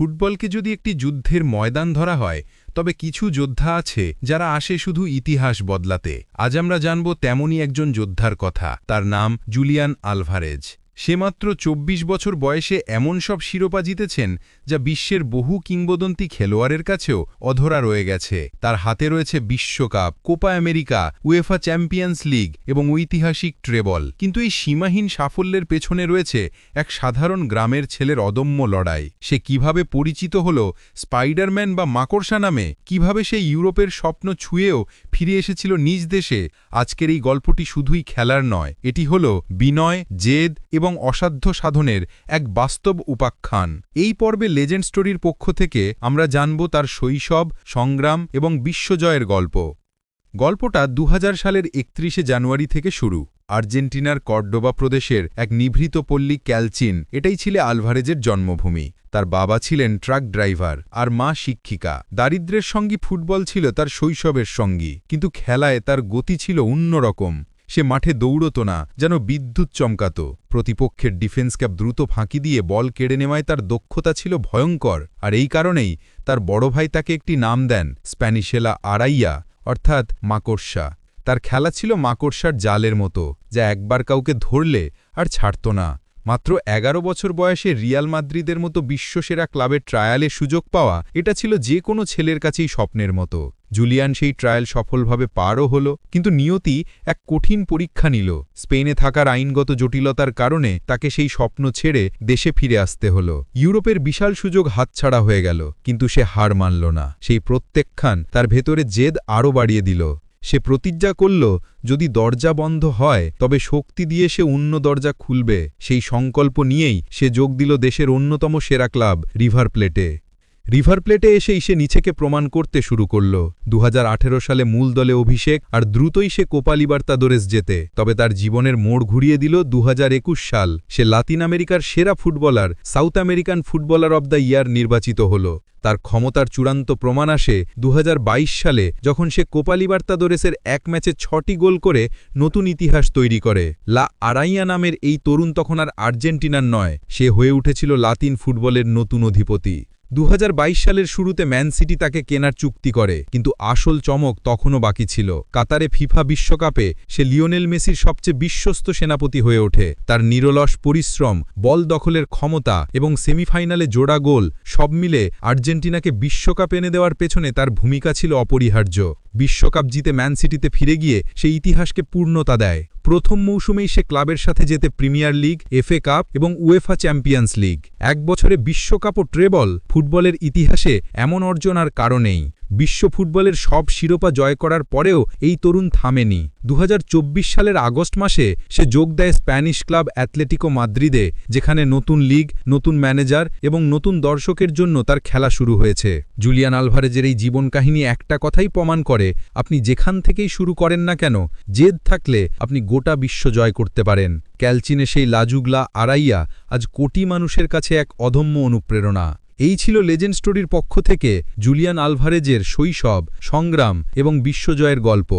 ফুটবলকে যদি একটি যুদ্ধের ময়দান ধরা হয়, তবে কিছু যোদ্ধা আছে যারা আসে শুধু ইতিহাস বদলাতে। আজ আমরা জানব তেমনই একজন যোদ্ধার কথা। তার নাম জুলিয়ান আলভারেজ। সে মাত্র চব্বিশ বছর বয়সে এমন সব শিরোপা জিতেছেন যা বিশ্বের বহু কিংবদন্তি খেলোয়াড়ের কাছেও অধরা রয়ে গেছে। তার হাতে রয়েছে বিশ্বকাপ, Copa America, UEFA Champions League এবং ঐতিহাসিক ট্রেবল। কিন্তু এই সীমাহীন সাফল্যের পেছনে রয়েছে এক সাধারণ গ্রামের ছেলের অদম্য লড়াই। সে কীভাবে পরিচিত হল স্পাইডারম্যান বা মাকড়সা নামে? কীভাবে সে ইউরোপের স্বপ্ন ছুঁয়েও ফিরে এসেছিল নিজ দেশে। আজকের এই গল্পটি শুধুই খেলার নয়, এটি হল বিনয়, জেদ এবং অসাধ্য সাধনের এক বাস্তব উপাখ্যান। এই পর্বে লেজেন্ড স্টোরির পক্ষ থেকে আমরা জানব তার শৈশব, সংগ্রাম এবং বিশ্বজয়ের গল্প। গল্পটা দু হাজার সালের একত্রিশে জানুয়ারি থেকে শুরু। আর্জেন্টিনার কর্ডোবা প্রদেশের এক নিভৃত পল্লী ক্যালচিন, এটাই ছিল আলভারেজের জন্মভূমি। তার বাবা ছিলেন ট্রাক ড্রাইভার আর মা শিক্ষিকা। দারিদ্রের সঙ্গী ফুটবল ছিল তার শৈশবের সঙ্গী, কিন্তু খেলায় তার গতি ছিল অন্যরকম সে মাঠে দৌড়ত না, যেন বিদ্যুৎ চমকাত। প্রতিপক্ষের ডিফেন্স ক্যাপ দ্রুত ফাঁকি দিয়ে বল কেড়ে নেওয়ায় তার দক্ষতা ছিল ভয়ঙ্কর, আর এই কারণেই তার বড় ভাই তাকে একটি নাম দেন, স্প্যানিশেলা আড়াইয়া অর্থাৎ মাকড়সা। তার খেলা ছিল মাকড়সার জালের মতো, যা একবার কাউকে ধরলে আর ছাড়ত না। মাত্র এগারো বছর বয়সে রিয়াল মাদ্রিদের মতো বিশ্বসেরা ক্লাবের ট্রায়ালে সুযোগ পাওয়া এটা ছিল যে কোনো ছেলের কাছেই স্বপ্নের মতো। জুলিয়ান সেই ট্রায়াল সফলভাবে পারও হল, কিন্তু নিয়তি এক কঠিন পরীক্ষা নিল। স্পেনে থাকার আইনগত জটিলতার কারণে তাকে সেই স্বপ্ন ছেড়ে দেশে ফিরে আসতে হল। ইউরোপের বিশাল সুযোগ হাতছাড়া হয়ে গেল, কিন্তু সে হার মানল না। সেই প্রত্যেকখান তার ভেতরে জেদ আরও বাড়িয়ে দিল। সে প্রতিজ্ঞা করল, যদি দরজা বন্ধ হয়, তবে শক্তি দিয়ে সে অন্য দরজা খুলবে। সেই সংকল্প নিয়েই সে যোগ দিল দেশের অন্যতম সেরা ক্লাব, রিভার প্লেটে। রিভার প্লেটে এসেই সে নিচেকে প্রমাণ করতে শুরু করল। দুহাজার আঠেরো সালে মূল দলে অভিষেক আর দ্রুতই সে কোপা লিবার্তাদোরেস যেতে তবে তার জীবনের মোড় ঘুরিয়ে দিল দুহাজার একুশ সাল। সে লাতিন আমেরিকার সেরা footballer, South American footballer of the year নির্বাচিত হল। তার ক্ষমতার চূড়ান্ত প্রমাণ আসে দুহাজার বাইশ সালে, যখন সে কোপা লিবার্তাদোরেসের এক ম্যাচে ছটি গোল করে নতুন ইতিহাস তৈরি করে। লা আরাইয়া নামের এই তরুণ তখন আর আর্জেন্টিনার নয়, সে হয়ে উঠেছিল লাতিন ফুটবলের নতুন অধিপতি। দু হাজার বাইশ সালের শুরুতে ম্যান সিটি তাকে কেনার চুক্তি করে, কিন্তু আসল চমক তখনও বাকি ছিল। কাতারে ফিফা বিশ্বকাপে সে লিওনেল মেসির সবচেয়ে বিশ্বস্ত সেনাপতি হয়ে ওঠে। তার নিরলস পরিশ্রম, বল দখলের ক্ষমতা এবং সেমিফাইনালে জোড়া গোল সব মিলে আর্জেন্টিনাকে বিশ্বকাপ এনে দেওয়ার পেছনে তার ভূমিকা ছিল অপরিহার্য। বিশ্বকাপ জিতে ম্যান সিটিতে ফিরে গিয়ে সে ইতিহাসকে পূর্ণতা দেয়। প্রথম মৌসুমেই সে ক্লাবের সাথে যেতে প্রিমিয়ার লিগ, এফএ কাপ এবং উয়েফা চ্যাম্পিয়ন্স লিগ। এক বছরে বিশ্বকাপ ও ট্রেবল, ফুটবলের ইতিহাসে এমন অর্জন আর কারণেই বিশ্ব ফুটবলের সব শিরোপা জয় করার পরেও এই তরুণ থামেনি। দুহাজার চব্বিশ সালের আগস্ট মাসে সে যোগ দেয় স্প্যানিশ ক্লাব অ্যাথলেটিকো মাদ্রিদে, যেখানে নতুন লিগ, নতুন ম্যানেজার এবং নতুন দর্শকের জন্য তার খেলা শুরু হয়েছে। জুলিয়ান আলভারেজের এই জীবন কাহিনী একটা কথাই প্রমাণ করে, আপনি যেখান থেকেই শুরু করেন না কেন, জেদ থাকলে আপনি গোটা বিশ্ব জয় করতে পারেন। ক্যালচিনে সেই লাজুগলা আড়াইয়া আজ কোটি মানুষের কাছে এক অধম্য অনুপ্রেরণা। এই ছিল লেজেন্ড স্টোরির পক্ষ থেকে জুলিয়ান আলভারেজের শৈশব সংগ্রাম এবং বিশ্বজয়ের গল্প।